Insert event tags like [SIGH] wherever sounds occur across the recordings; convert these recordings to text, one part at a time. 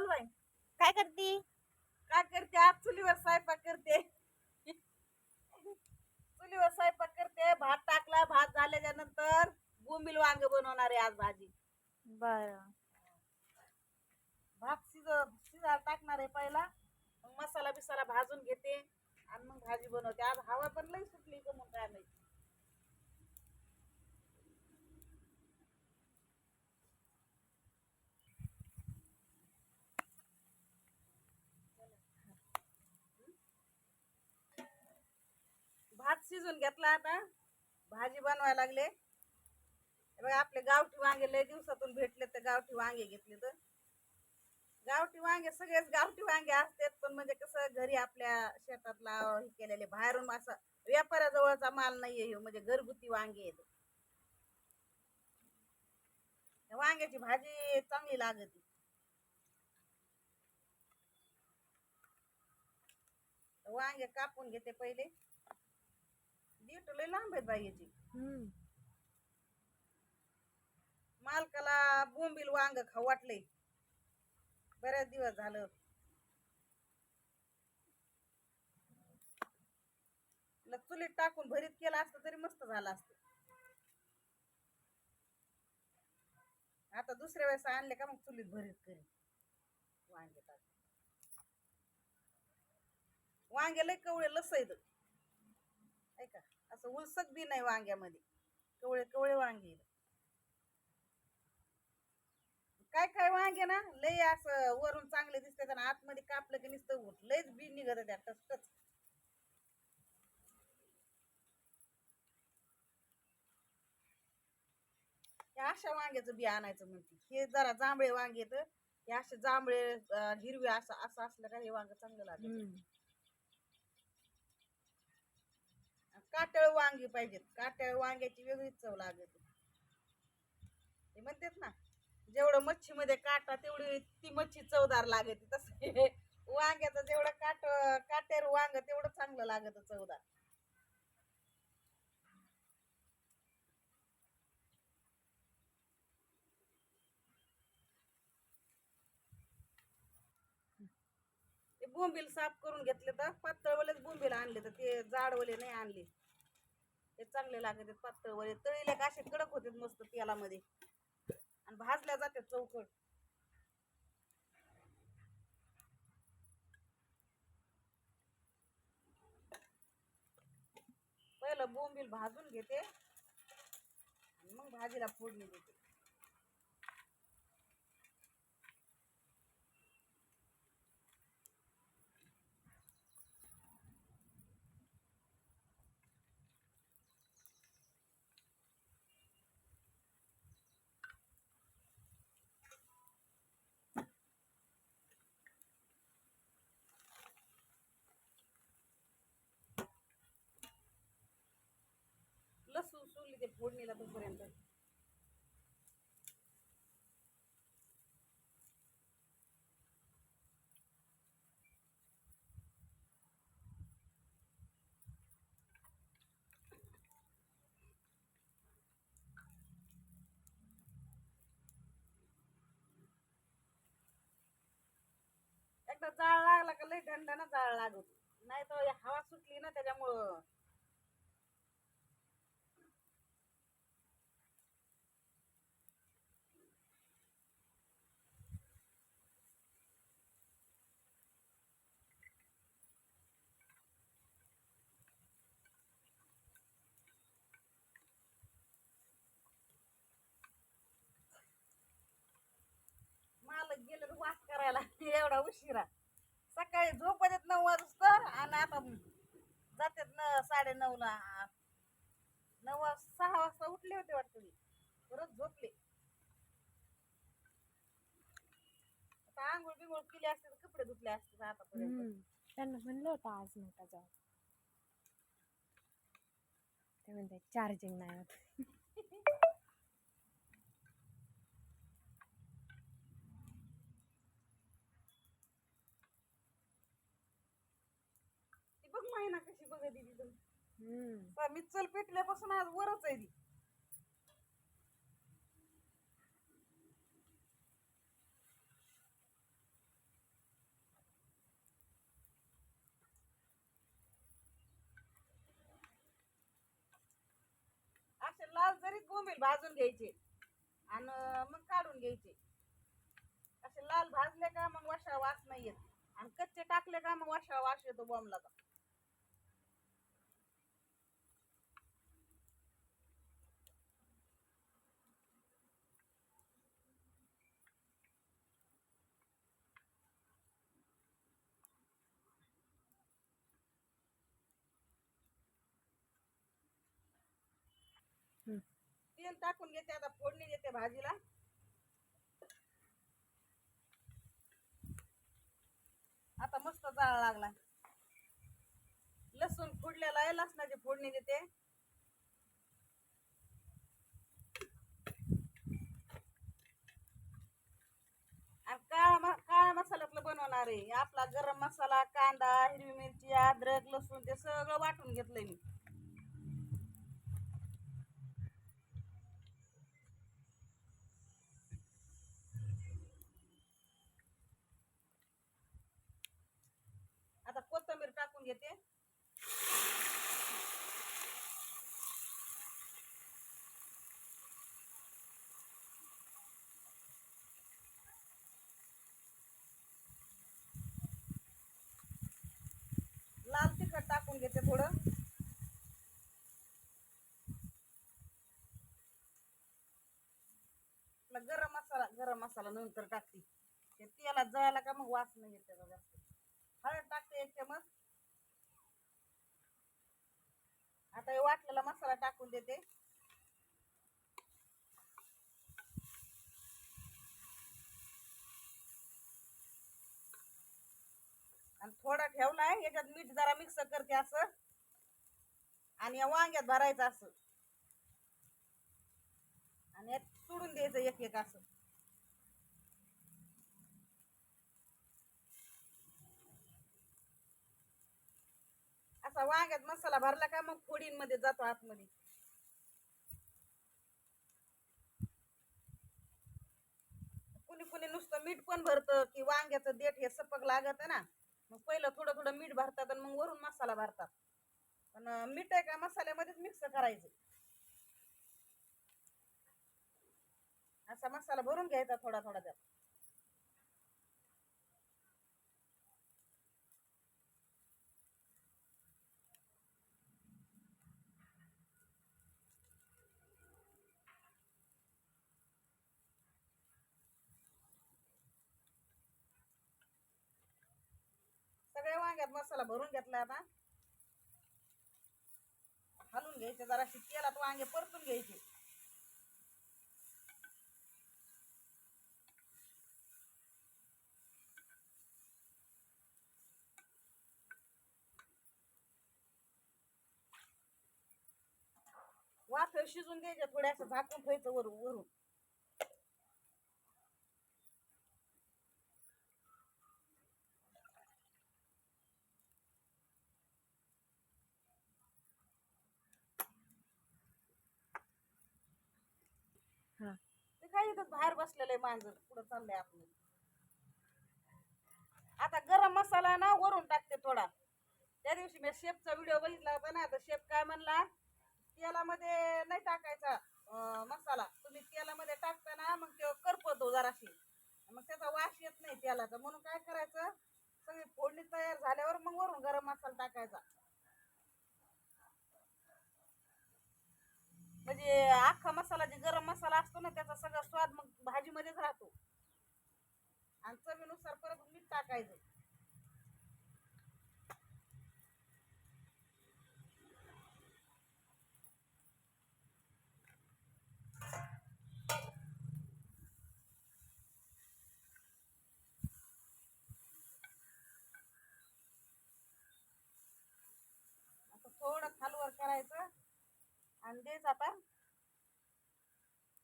चालू आहे काय करती? काय करते? आज चुलीवर स्वयंपाक करते. चुलीवर स्वयंपाक करते. भात टाकला. भात झाल्याच्यानंतर बोंबील वांग बनवणार आहे आज भाजी. बर. भात शिज शिजायला टाकणार आहे पहिला. मग मसाला बिसाला भाजून घेते. आणि मग भाजी बनवते. आज हवा पण लई सुटली का मग काय नाही भात शिजून घेतला आता. भाजी बनवायला लागले. बघा आपले गावठी वांगे लय दिवसातून भेटले तर गावठी वांगे घेतले तर. गावठी वांगे सगळेच गावठी वांगे असतात पण म्हणजे कसं घरी आपल्या शेतात लाव हे केलेले बाहेरून असं व्यापाऱ्याजवळचा माल नाहीये ह्यो म्हणजे घरगुती वांगे आहेत. वांग्याची भाजी चांगली लागते. वांगे कापून घेते पहिले. दीट लय लांब आहेत बाई याची. हम्म. मालकाला बोंबील वांग खाऊ वाटलंय बऱ्याच दिवस झालं. ल चुलीत टाकून भरीत केलं असतं तरी मस्त झालं असतं. आता दुसऱ्या वेळेस आणले का मग चुलीत भरीत करीन. वांगे टाक वांगे लय कवळे लस ऐका असं उलसत बी नाही वांग्यामध्ये. कवळे कवळे वांगे काय काय वांगे ना? लय असं वरून चांगले दिसते आणि आतमध्ये कापलं की नुसतं उठ लयच बी निघत त्या टचटच अशा वांग्याचं बी आणायचं म्हणते. हे जरा जांभळे वांगे तर हे असे जांभळे हिरवे असं असं असलं का हे वांग चांगलं लागेल हम्म. काटळ वांगी पाहिजेत. काटळ वांग्याची वेगळीच चव लागते. ते म्हणतात ना जेवढं मच्छीमध्ये काटा तेवढी ती मच्छी चवदार लागते. तसं वांग्याचं जेवढं काट काटेर वांग तेवढं चांगलं लागत चवदार. ते बोंबील साफ करून घेतले तर पातळवलेच तर ते जाडवले नाही आणले. ते चांगले लागत पातळवले तळीले का असे कडक होते मस्त तेलामध्ये. आणि भाजल्या जाते चौकट. पहिलं बोंबील भाजून घेते. आणि मग भाजीला फोडणी देते. लसूण सोडली ते फोडणीला तोपर्यंत एकदा जाळ लागला का लय ना जाळ लागत नाही तर हवा सुटली ना त्याच्यामुळं मालक गेलं तर वास करायला. [LAUGHS] एवढा उशिरा. सकाळी झोपत येत नऊ वाजता आणि आता जातात न साडे नऊला. नऊ वाज सहा वाजता उठले होते वाटत मी. परत झोपले. आता आंघोळ बिंघोळ केली असते तर कपडे धुतले असते आतापर्यंत. त्यांना म्हणलं होतं आज नका जाऊ. ते म्हणते चार्जिंग नाही होत. [LAUGHS] दिदी मी चल पेटल्यापासून आज वरच आहे दी असे लाल जरी कोंबील भाजून घ्यायचे आणि मग काढून घ्यायचे. असे लाल भाजले का मग वाशा वास नाही येत. आणि कच्चे टाकले का मग वाशा वास येतो बॉम्बला तेल टाकून घेते आता फोडणी देते भाजीला. आता मस्त जाळा लागला. लसूण फुडलेला आहे लसणाची फोडणी देते. आणि काळा म- काळ्या मसाल्यातलं बनवणार आहे. आपला गरम मसाला कांदा हिरवी मिरची अद्रक लसूण ते सगळं वाटून घेतलंय मी आता कोथिंबीर टाकून घेते. लाल तिखट टाकून घेते थोडं. गरम मसाला गरम मसाला नंतर टाकते. ते तेलात जळाला का मग वास नाही येते बघा हळद टाकते एक चमच. आता हे वाटलेला मसाला टाकून देते. आणि थोडा ठेवलाय याच्यात मीठ जरा मिक्स करते असं. आणि या वांग्यात भरायचं असं. आणि यात सोडून द्यायचं एक एक असं. असा वांग्यात मसाला भरला का मग फोडींमध्ये जातो आतमध्ये. कुणी कुणी नुसतं मीठ पण भरतं की वांग्याचं देठ हे सपक लागत ना. मग पहिलं थोडं थोडं मीठ भरतात आणि मग वरून मसाला भरतात. पण मीठ आहे का मसाल्यामध्येच मिक्स करायचं. असा मसाला भरून घ्यायचा थोडा थोडा त्यात. सगळ्या वांग्यात मसाला भरून घेतला आता. हलून घ्यायचे जरा तेलात वांगे परतून घ्यायचे. वाफे शिजून द्यायचे थोड्याशा झाकून ठेवायचं वरून वरून. ते इथं बाहेर बसलेलं आहे मांजर पुढं चाललंय आपलं. आता गरम मसाला ना वरून टाकते थोडा. त्या दिवशी मी शेफचा व्हिडिओ बघितला होता ना तर शेफ काय म्हणला तेलामध्ये नाही टाकायचा मसाला. तुम्ही तेलामध्ये टाकताना मग ते करपतो हो जराशी. मग त्याचा वास येत नाही तेलाचा. म्हणून काय करायचं सगळी फोडणी तयार झाल्यावर मग वरून गरम मसाला टाकायचा. म्हणजे अख्खा मसाला जे गरम मसाला असतो ना त्याचा सगळा स्वाद मग भाजीमध्येच राहतो. आणि चवीनुसार परत मीठ टाकायचं. आता थोडं खालवर करायचं. आणि द्यायचं आता.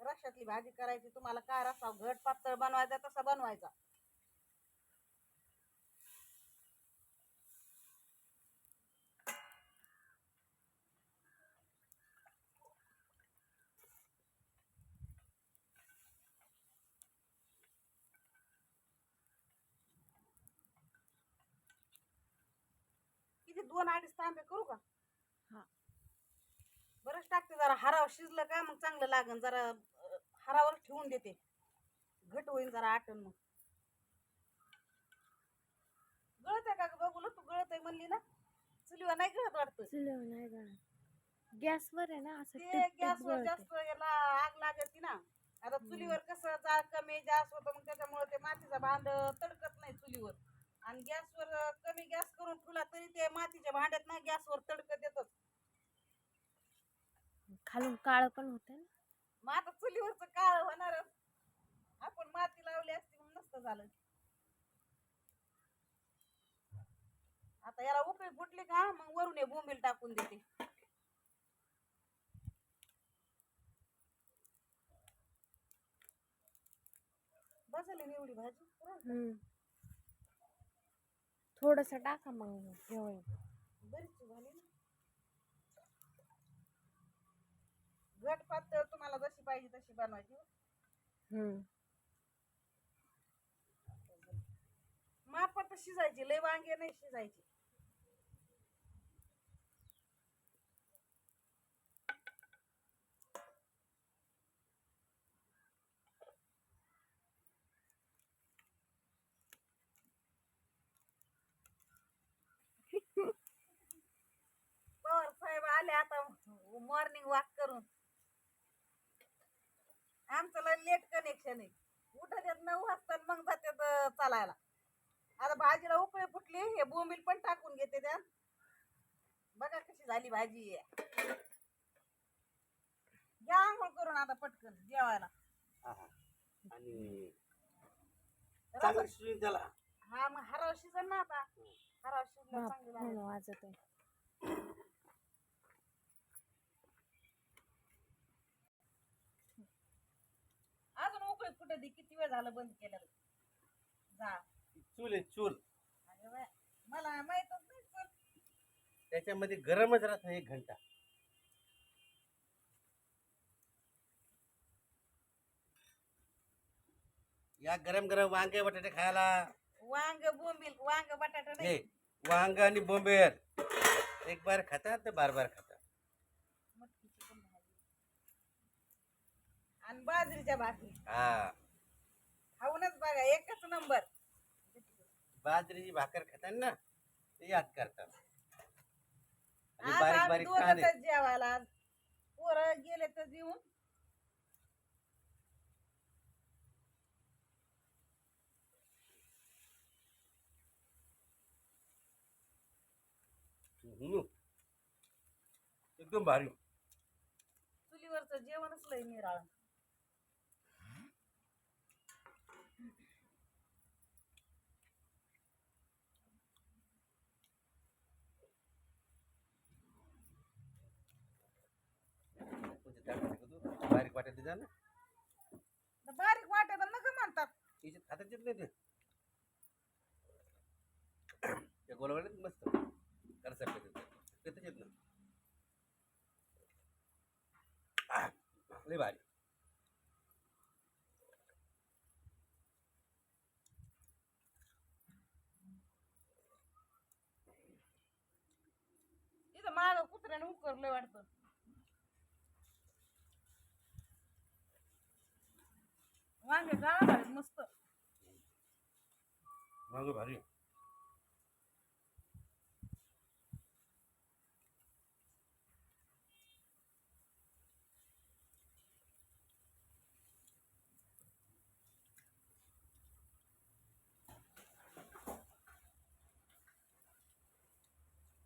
रश्यातली भाजी करायची तुम्हाला काय रसा घट पातळ बनवायचा तसा बनवायचा. किती दोन अडीच तांबे करू का? हा. बरंच टाकते जरा हराव शिजलं का मग चांगलं लागन जरा हरावर ठेवून देते. घट होईल जरा आटन मग. गळत आहे का बघू तू गळत आहे म्हणली ना. चुलीवर नाही गळत वाटतं. चुलीवर नाही गळत. गॅसवर आहे ना असं ते गॅसवर. जास्त याला आग लागते ना. आता चुलीवर कसं जाळ कमी जास्त होतं मग त्याच्यामुळे ते मातीचं भांड तडकत नाही चुलीवर. आणि गॅसवर कमी गॅस करून ठेवला तरी ते मातीच्या भांड्यात ना गॅसवर तडकत येतच. खालून काळ पण होते ना. मग आता चुलीवरच काळ होणारच आपण माती लावली असती मग नसतं झालं. आता याला उकळी फुटली का मग वरून हे बोंबील टाकून देते. बसली एवढी भाजी. थोडस टाका मग हे बरीच झाली ना. घट पातळ तुम्हाला जशी पाहिजे तशी बनवायची. हम्म. मापात शिजायची लय वांगे नाही शिजायची [LAUGHS] पवार साहेब आले आता मॉर्निंग वॉक करून आमचं लय लेट कनेक्शन आहे. उठत येत नऊ वाजता मग जातात अं, चालायला. आता भाजीला उकळी फुटली हे बोंबील पण टाकून घेते त्यात. बघा कशी झाली भाजी. घ्या आंघोळ करून आता पटकन जेवायला. आहा. आणि चांगलं शिजून त्याला. हा मग हराव शिजन ना आता. हराव शिजलं चांगलं फोन लागेल. वाजत आहे दे किती वेळ झालं बंद केलं जा. चूल आहे चूल. अरे बाय, मला माहितच नाही चल. त्याच्यामध्ये गरमच राहत नाही एक घंटा. या गरम गरम वांगे बटाटे खायला. वांग बोंबील वांग बटाटा हे नाही वांग आणि बोंबेर एक बार खातात तर बार बार खातात. मटकीची पण भाजी. आणि बाजरीच्या भाकरी हा. खाऊनच बघा एकच नंबर बाजरीची भाकर खातात ना ते याद करतात. आणि आज बारीक बारीक कांदे. दोघंच जेवायला आज. पोरं गेले तर जेवून. हम्म. एकदम भारी. चुलीवरचं जेवणच लय निराळ कोणते टाकतात का तू? बारीक वाटत जा ना. बारीक वाटत नका म्हणतात. याच्यात खातात [CLEARS THROAT] येत नाही ते. त्या गोलवाड्यात मस्त येत येत ना लय भारी. इथं माग कुत्र्याने उकरलं वाटतं. वांगे गाळा झालेत मस्त. मागं भारी.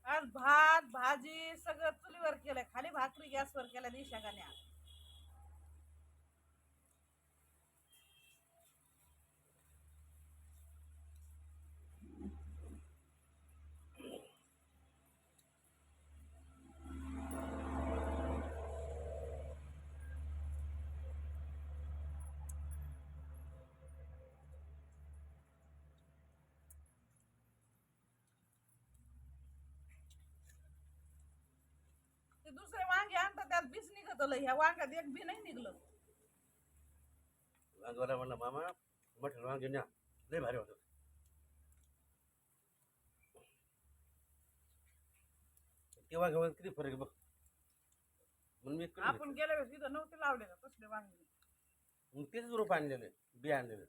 आज भात भाजी सगळं चुलीवर केलंय. खाली भाकरी गॅसवर केल्या दिशागाने ते दुसरे वांगे आणतात त्यात बीस निघत ह्या वांग्यात एक बी नाही निघलं. वांगवाला म्हणला मामा मटण वांग घेऊन या लय भारी होतं तेव्हा घेऊन किती फरक आहे बघ. म्हणून मी इकडे आपण गेल्या वेळेस इथं नव्हते लावले का तसले वांगे. मग तेच रोप आणलेले बी आणलेले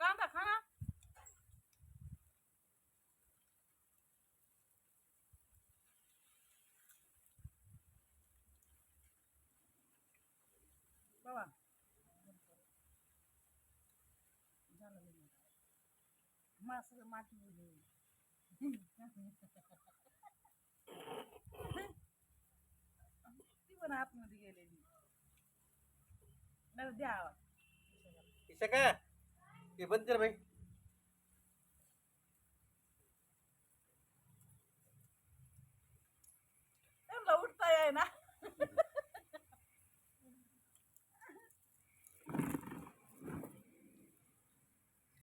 कांदा खा ना झालं माती गेली. ती पण आतमध्ये गेलेली. नाही द्या आवाज. का ते बंद कर भाई त्यांना उठता येई ना